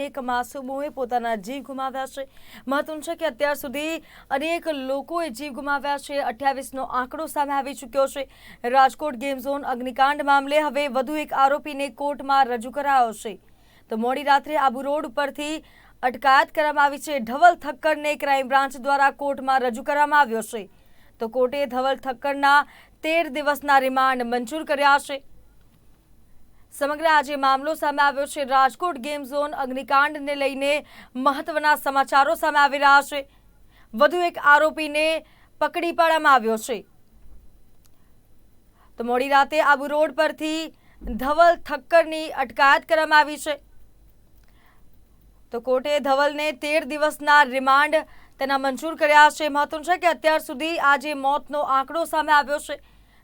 એક માસૂમોએ પોતાના જીવ ગુમાવ્યા છે. મહત્વનું છે કે અત્યાર સુધી અનેક લોકોએ જીવ ગુમાવ્યા છે. અઠ્યાવીસનો આંકડો સામે આવી ચૂક્યો છે. રાજકોટ ગેમ ઝોન અગ્નિકાંડ મામલે હવે વધુ એક આરોપીને કોર્ટમાં રજૂ કરાયો છે. તો મોડી રાત્રે આબુ રોડ પરથી અટકાયત કરવામાં આવી છે. ધવલ થક્કરને ક્રાઇમ બ્રાન્ચ દ્વારા કોર્ટમાં રજૂ કરવામાં આવ્યો છે. તો કોર્ટે ધવલ થક્કરના તેર દિવસના રિમાન્ડ મંજૂર કર્યા છે. સમગ્ર આજે મામલો સામે આવ્યો છે. રાજકોટ ગેમ ઝોન અગ્નિકાંડને લઈને મહત્વના સમાચારો સામે આવી રહ્યા છે. વધુ એક આરોપીને પકડી પાડવામાં આવ્યો છે. તો મોડી રાતે આબુ રોડ પરથી ધવલ ઠક્કરની અટકાયત કરવામાં આવી છે. તો કોર્ટે ધવલને તેર દિવસના રિમાન્ડ તેના મંજૂર કર્યા છે. મહત્વનું છે કે અત્યાર સુધી આજે મોતનો આંકડો સામે આવ્યો છે.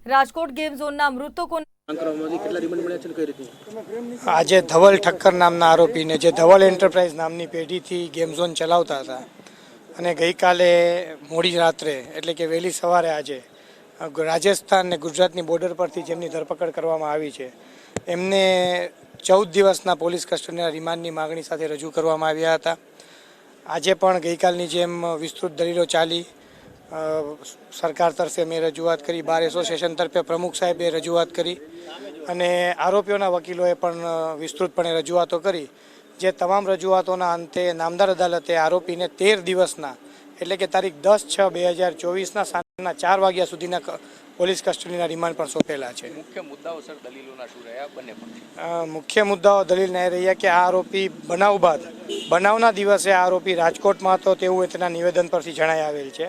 રાજકોટ ગેમ ઝોનના મૃતકો અને આજે ધવલ ઠક્કર નામના આરોપીને, જે ધવલ એન્ટરપ્રાઇઝ નામની પેઢીથી ગેમ ઝોન ચલાવતા હતા. અને ગઈકાલે મોડી રાત્રે, એટલે કે વહેલી સવારે આજે, રાજસ્થાન ને ગુજરાતની બોર્ડર પરથી જેમની ધરપકડ કરવામાં આવી છે, એમને ચૌદ દિવસના પોલીસ કસ્ટડીના રિમાન્ડની માગણી સાથે રજૂ કરવામાં આવ્યા હતા. આજે પણ ગઈકાલની જેમ વિસ્તૃત દલીલો ચાલી સરકાર તરફે મેં રજૂઆત કરી બાર એસોસિએશન તરફે પ્રમુખ સાહેબે રજૂઆત કરી અને આરોપીઓના વકીલોએ પણ વિસ્તૃતપણે રજૂઆતો કરી. જે તમામ રજૂઆતોના અંતે નામદાર અદાલતે આરોપીને તેર દિવસના એટલે કે તારીખ દસ છ બે હજાર ચોવીસના સાંજના ચાર વાગ્યા સુધીના પોલીસ કસ્ટડીના રિમાન્ડ પણ સોંપેલા છે. મુખ્ય મુદ્દાઓ સર દલીલોના શું રહ્યા? બંને મુખ્ય મુદ્દાઓ દલીલ એ રહ્યા કે આ આરોપી બનાવ બાદ બનાવના દિવસે આ આરોપી રાજકોટમાં હતો તેવું તેના નિવેદન પરથી જણાઈ આવેલ છે.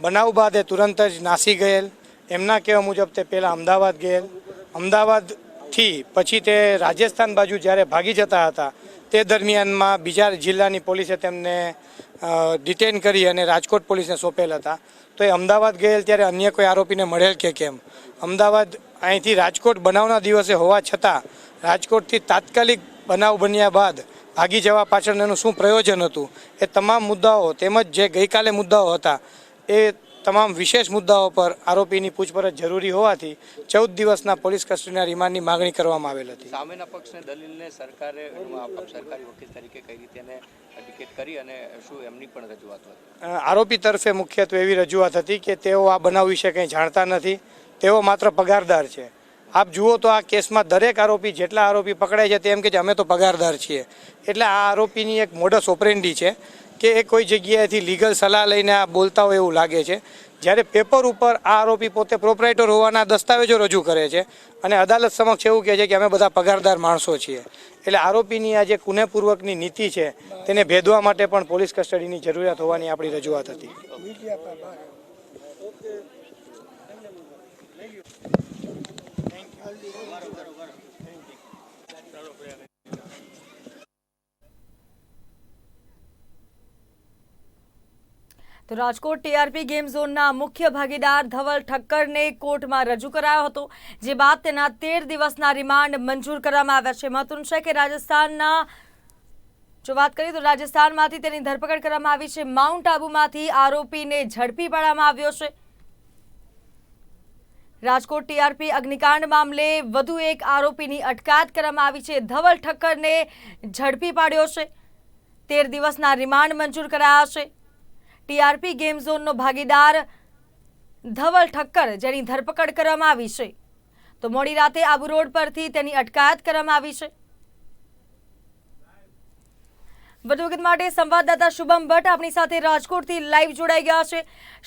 બનાવ બાદ એ તુરંત જ નાસી ગયેલ. એમના કહેવા મુજબ તે પહેલાં અમદાવાદ ગયેલ. અમદાવાદથી પછી તે રાજસ્થાન બાજુ જ્યારે ભાગી જતા હતા, તે દરમિયાનમાં બીજા જિલ્લાની પોલીસે તેમને ડિટેન કરી અને રાજકોટ પોલીસને સોંપેલ હતા. તો એ અમદાવાદ ગયેલ ત્યારે અન્ય કોઈ આરોપીને મળેલ કે કેમ? અમદાવાદ અહીંથી રાજકોટ બનાવના દિવસે હોવા છતાં, રાજકોટથી તાત્કાલિક બનાવ બન્યા બાદ ભાગી જવા પાછળ એનું શું પ્રયોજન હતું, એ તમામ મુદ્દાઓ તેમજ જે ગઈકાલે મુદ્દાઓ હતા એ તમામ વિશેષ મુદ્દાઓ પર આરોપીની પૂછપરછ જરૂરી હોવાથી ચૌદ દિવસના પોલીસ કસ્ટડીના રિમાન્ડની માગણી કરવામાં આવેલ હતી. સામેના પક્ષને દલીલને સરકારે સરકારી વકીલ તરીકે કઈ રીતે એને એડવોકેટ કરી અને શું એમની પણ રજૂઆત હતી આરોપી તરફે મુખ્યત્વે એવી રજૂઆત હતી કે તેઓ આ બનાવ વિશે કંઈ જાણતા નથી તેઓ માત્ર પગારદાર છે. આપ જુઓ તો આ કેસમાં દરેક આરોપી જેટલા આરોપી પકડાય છે તેમ કે અમે તો પગારદાર છીએ. એટલે આ આરોપીની એક મોડસ ઓપરેન્ડી છે. કે એ કોઈ જગ્યાએથી લીગલ સલાહ લઈને આ બોલતા હોય એવું લાગે છે. જ્યારે પેપર ઉપર આ આરોપી પોતે પ્રોપરાઇટર હોવાના દસ્તાવેજો રજૂ કરે છે અને અદાલત સમક્ષ એવું કહે છે કે અમે બધા પગારદાર માણસો છીએ. એટલે આરોપીની આ જે કુનેપૂર્વકની નીતિ છે, તેને ભેદવા માટે પણ પોલીસ કસ્ટડીની જરૂરિયાત હોવાની આપણી રજૂઆત હતી. તો રાજકોટ ટીઆરપી ગેમ ઝોનના મુખ્ય ભાગીદાર ધવલ ઠક્કરને કોર્ટમાં રજૂ કરાયો હતો, જે બાદ તેના તેર દિવસના રિમાન્ડ મંજૂર કરવામાં આવ્યા છે. મહત્વનું છે કે રાજસ્થાનના જો વાત કરીએ તો રાજસ્થાનમાંથી તેની ધરપકડ કરવામાં આવી છે. માઉન્ટ આબુમાંથી આરોપીને ઝડપી પાડવામાં આવ્યો છે. રાજકોટ ટીઆરપી અગ્નિકાંડ મામલે વધુ એક આરોપીની અટકાયત કરવામાં આવી છે. ધવલ ઠક્કરને ઝડપી પાડ્યો છે. તેર દિવસના રિમાન્ડ મંજૂર કરાયા છે. ટીઆરપી ગેમ ઝોનનો ભાગીદાર ધવલ ઠક્કર જેની ધરપકડ કરવામાં આવી છે. તો મોડી રાતે આબુ રોડ પરથી તેની અટકાયત કરવામાં આવી છે. વધુ વિગત માટે સંવાદદાતા શુભમ ભટ્ટ આપણી સાથે રાજકોટથી લાઈવ જોડાઈ ગયા છે.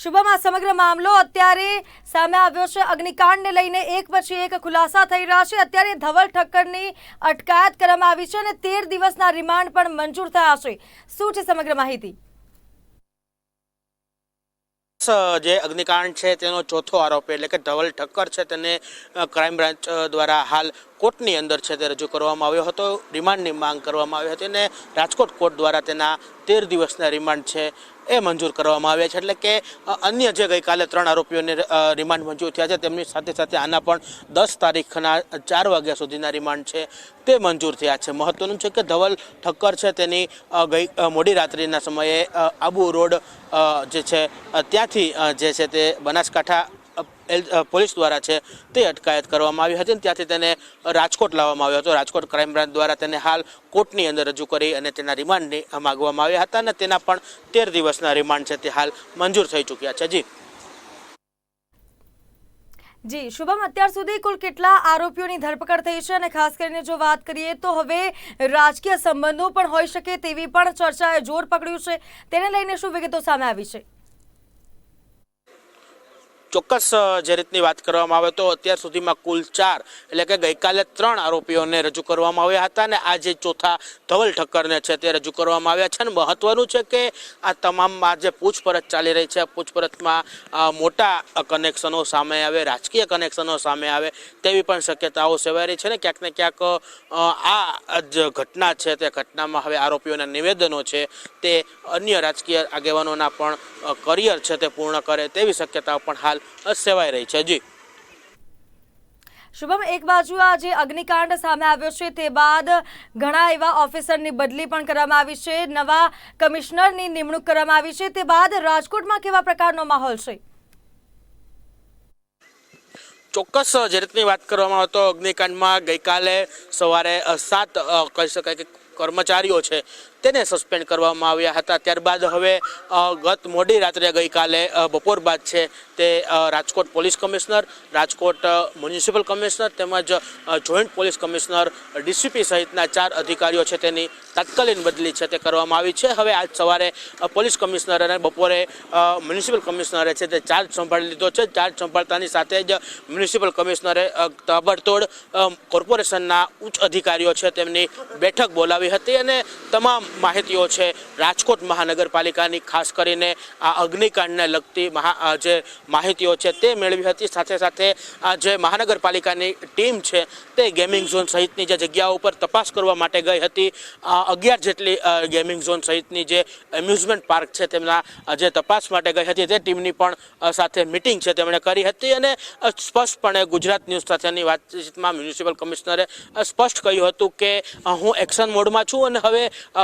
શુભમ, આ સમગ્ર મામલો અત્યારે સામે આવ્યો છે. અગ્નિકાંડને લઈને એક પછી એક ખુલાસા થઈ રહ્યા છે. અત્યારે ધવલ ઠક્કરની અટકાયત કરવામાં આવી છે અને તેર દિવસના રિમાન્ડ પણ મંજૂર થયા છે. શું છે સમગ્ર માહિતી? જે અગ્નિકાંડ છે તેનો ચોથો આરોપી એટલે કે ધવલ ઠક્કર છે તેને ક્રાઇમ બ્રાન્ચ દ્વારા હાલ કોર્ટની અંદર છે તે રજૂ કરવામાં આવ્યો હતો. રિમાન્ડની માંગ કરવામાં આવી હતી અને રાજકોટ કોર્ટ દ્વારા તેના તેર દિવસના રિમાન્ડ છે એ મંજૂર કરવામાં આવ્યા છે. એટલે કે અન્ય જે ગઈકાલે ત્રણ આરોપીઓને રિમાન્ડ મંજૂર થયા છે, તેમની સાથે સાથે આના પણ દસ તારીખના ચાર વાગ્યા સુધીના રિમાન્ડ છે તે મંજૂર થયા છે. મહત્વનું છે કે ધવલ ઠક્કર છે તેની ગઈ મોડી રાત્રિના સમયે આબુ રોડ જે છે ત્યાંથી જે છે તે બનાસકાંઠા પોલીસ દ્વારા છે તે અટકાયત કરવામાં આવી હતી અને ત્યાંથી તેને રાજકોટ લાવવામાં આવ્યો હતો. રાજકોટ ક્રાઇમ બ્રાન્ચ દ્વારા તેને હાલ કોર્ટની અંદર રજૂ કરી અને તેના રિમાન્ડની માગવામાં આવ્યા હતા અને તેના પણ તેર દિવસના રિમાન્ડ છે તે હાલ મંજૂર થઈ ચૂક્યા છે. જી. જી, શુભમ, અત્યાર સુધી કુલ કેટલા આરોપીઓની ધરપકડ થઈ છે અને ખાસ કરીને જો વાત કરીએ તો હવે રાજકીય સંબંધો પણ હોઈ શકે તેવી પણ ચર્ચાએ જોર પકડ્યું છે. તેને લઈને શું વિગતો સામે આવી છે? ચોક્કસ જે રીતની વાત કરવામાં આવે તો અત્યાર સુધીમાં કુલ ચાર, એટલે કે ગઈકાલે ત્રણ આરોપીઓને રજૂ કરવામાં આવ્યા હતા અને આજે ચોથા ધવલ ઠક્કરને છે તે રજૂ કરવામાં આવ્યા છે. અને મહત્વનું છે કે આ તમામમાં જે પૂછપરછ ચાલી રહી છે પૂછપરછમાં મોટા કનેક્શનો સામે આવે, રાજકીય કનેક્શનો સામે આવે તેવી પણ શક્યતાઓ સેવાઈ રહી છે. ને ક્યાંક ને ક્યાંક આ જ ઘટના છે તે ઘટનામાં હવે આરોપીઓના નિવેદનો છે તે અન્ય રાજકીય આગેવાનોના પણ કરિયર છે તે પૂર્ણ કરે તેવી શક્યતાઓ પણ હાલ સેવાઈ રહી છે. જી. શુભમ એક બાજુ આ જે અગ્નિકાંડ સામે આવ્યો છે તે બાદ ઘણા એવા ઓફિસરની બદલી પણ કરવામાં આવી છે નવા કમિશનરની નિમણૂક કરવામાં આવી છે તે બાદ રાજકોટમાં કેવા પ્રકારનો માહોલ છે? ચોક્કસ જે રીતની વાત કરવામાં આવે તો અગ્નિકાંડમાં ગઈકાલે સવારે સાત કહી શકાય કે કર્મચારીઓ છે, તેને સસ્પેન્ડ કરવામાં આવ્યા હતા. ત્યારબાદ હવે ગત મોડી રાત્રે ગઈકાલે બપોર બાદ છે તે Rajkot police commissioner, Rajkot municipal commissioner તેમજ જોઈન્ટ પોલીસ કમિશનર, ડીસીપી સહિતના ચાર અધિકારીઓ છે તેની તાત્કાલિક બદલી છે તે કરવામાં આવી છે. હવે આજ સવારે પોલીસ કમિશનર અને બપોરે મ્યુનિસિપલ કમિશનરે છે તે ચાર્જ સંભાળી લીધો છે. ચાર્જ સંભાળતાની સાથે જ મ્યુનિસિપલ કમિશનરે તાબડતોડ કોર્પોરેશનના ઉચ્ચ અધિકારીઓ છે તેમની બેઠક બોલાવી હતી અને તમામ માહિતીઓ છે રાજકોટ મહાનગરપાલિકાની, ખાસ કરીને આ અગ્નિકાંડને લગતી મહા જે માહિતીઓ છે તે મેળવી હતી. સાથે સાથે આ જે મહાનગરપાલિકાની ટીમ છે તે ગેમિંગ ઝોન સહિતની જે જગ્યાઓ ઉપર તપાસ કરવા માટે ગઈ હતી. અગિયાર જેટલી ગેમિંગ ઝોન સહિતની જે એમ્યુઝમેન્ટ પાર્ક છે તેમના જે તપાસ માટે ગઈ હતી. તે ટીમની પણ સાથે મિટિંગ છે તેમણે કરી હતી અને સ્પષ્ટપણે ગુજરાત ન્યૂઝ સાથેની વાતચીતમાં મ્યુનિસિપલ કમિશનરે સ્પષ્ટ કહ્યું હતું કે હું એક્શન મોડમાં છું અને હવે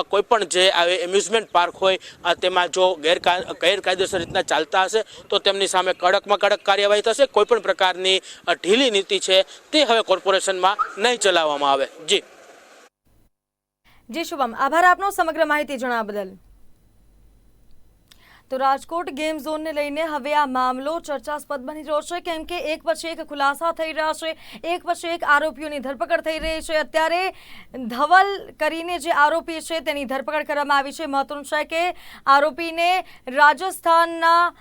કોઈ પણ જે આવે એમ્યુઝમેન્ટ પાર્ક હોય તેમાં જો ગેરકા, ગેરકાયદેસર રીતના ચાલતા હશે, તો તેમની સામે કડકમાં કડક કાર્યવાહી થશે. કોઈ પણ પ્રકારની ઢીલી નીતિ છે, તે હવે કોર્પોરેશનમાં નહીં ચલાવવામાં આવે. જી. જી શુભમ. આભાર આપનો સમગ્ર માહિતી જણાવવા બદલ. તો રાજકોટ ગેમ ઝોનને લઈને હવે આ મામલો ચર્ચાસ્પદ બની રહ્યો છે, કેમ કે એક પછી એક ખુલાસા થઈ રહ્યા છે, એક પછી એક આરોપીઓની ધરપકડ થઈ રહી છે. અત્યારે ધવલ કરીને જે આરોપી છે તેની ધરપકડ કરવામાં આવી છે. મહત્વનું છે કે આરોપીને રાજસ્થાનના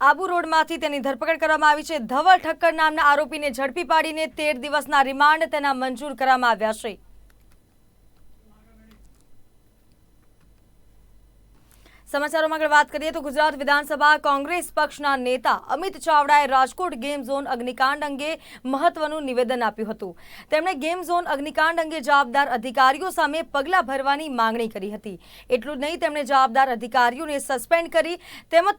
આબુ રોડમાંથી તેની ધરપકડ કરવામાં આવી છે. ધવલ ઠક્કર નામના આરોપીને ઝડપી પાડીને તેર દિવસના રિમાન્ડ તેના મંજૂર કરવામાં આવ્યા છે. સમાચારોમાં આગળ વાત કરીએ તો ગુજરાત વિધાનસભા કોંગ્રેસ પક્ષના નેતા અમિત ચાવડાએ રાજકોટ ગેમ ઝોન અગ્નિકાંડ અંગે મહત્વનું નિવેદન આપ્યું હતું. તેમણે ગેમ ઝોન અગ્નિકાંડ અંગે જવાબદાર અધિકારીઓ સામે પગલાં ભરવાની માંગણી કરી હતી. એટલું જ નહીં, તેમણે જવાબદાર અધિકારીઓને સસ્પેન્ડ કરી તેમજ